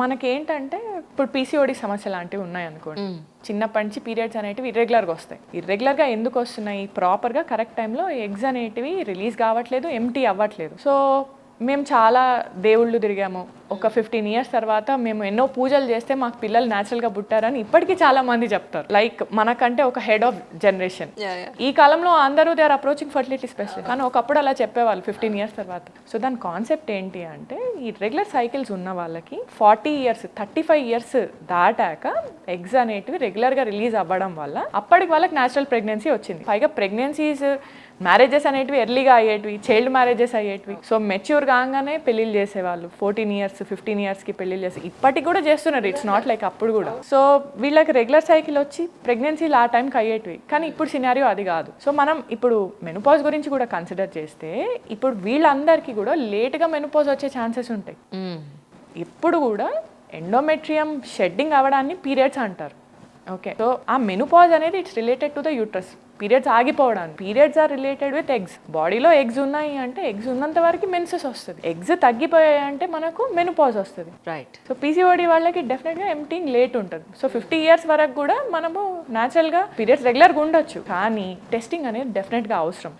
మనకేంటంటే ఇప్పుడు పీసీఓడి సమస్య లాంటివి ఉన్నాయి అనుకోండి చిన్నప్పటి నుంచి పీరియడ్స్ అనేటివి ఇర్రెగ్యులర్గా వస్తాయి. ఇర్రెగ్యులర్గా ఎందుకు వస్తున్నాయి? ప్రాపర్గా కరెక్ట్ టైంలో ఎగ్స్ అనేటివి రిలీజ్ కావట్లేదు ఎంటీ అవ్వట్లేదు. సో మేము చాలా దేవుళ్ళు తిరిగాము. ఒక ఫిఫ్టీన్ ఇయర్స్ తర్వాత మేము ఎన్నో పూజలు చేస్తే మాకు పిల్లలు న్యాచురల్గా పుట్టారని ఇప్పటికీ చాలా మంది చెప్తారు. లైక్ మనకంటే ఒక హెడ్ ఆఫ్ జనరేషన్ ఈ కాలంలో అందరూ they are approaching fertility specialist కానీ ఒకప్పుడు అలా చెప్పేవాళ్ళు ఫిఫ్టీన్ ఇయర్స్ తర్వాత. సో దాని కాన్సెప్ట్ ఏంటి అంటే ఈ రెగ్యులర్ సైకిల్స్ ఉన్న వాళ్ళకి forty years thirty five years దాటాక ఎగ్స్ అనేటివి రెగ్యులర్గా రిలీజ్ అవ్వడం వల్ల అప్పటికి వాళ్ళకి న్యాచురల్ ప్రెగ్నెన్సీ వచ్చింది. పైగా ప్రెగ్నెన్సీస్ మ్యారేజెస్ అనేటివి ఎర్లీగా అయ్యేటివి చైల్డ్ మ్యారేజెస్ అయ్యేటివి. సో మెచ్యూర్ కాగానే పెళ్ళిళ్ళు చేసేవాళ్ళు ఫోర్టీన్ ఇయర్స్ ఫిఫ్టీన్ ఇయర్స్కి పెళ్ళిళ్ళు చేసి ఇప్పటికి కూడా చేస్తున్నారు. ఇట్స్ నాట్ లైక్ అప్పుడు కూడా. సో వీళ్ళకి రెగ్యులర్ సైకిల్ వచ్చి ప్రెగ్నెన్సీలు ఆ టైంకి అయ్యేటివి. కానీ ఇప్పుడు సినారియో అది కాదు. సో మనం ఇప్పుడు మెనుపాజ్ గురించి కూడా కన్సిడర్ చేస్తే ఇప్పుడు వీళ్ళందరికీ కూడా లేట్గా మెనుపాజ్ వచ్చే ఛాన్సెస్ ఉంటాయి. ఇప్పుడు కూడా ఎండోమెట్రియం షెడ్డింగ్ అవ్వడాన్ని పీరియడ్స్ అంటారు. ఓకే సో ఆ మెనుపాజ్ అనేది it's related to the uterus periods ఆగిపోవడానికి. Periods are related with eggs బాడీలో ఎగ్స్ ఉన్నాయి అంటే ఎగ్స్ ఉన్నంత వరకు మెన్సెస్ వస్తుంది. ఎగ్స్ తగ్గిపోయాయి అంటే మనకు మెనుపాజ్ వస్తుంది. రైట్ సో పీసీఓడి వాళ్ళకి డెఫినెట్గా ఎంటింగ్ లేట్ ఉంటుంది. సో ఫిఫ్టీ ఇయర్స్ వరకు కూడా మనము న్యాచురల్గా పీరియడ్స్ రెగ్యులర్గా ఉండొచ్చు. కానీ టెస్టింగ్ అనేది డెఫినెట్గా అవసరం.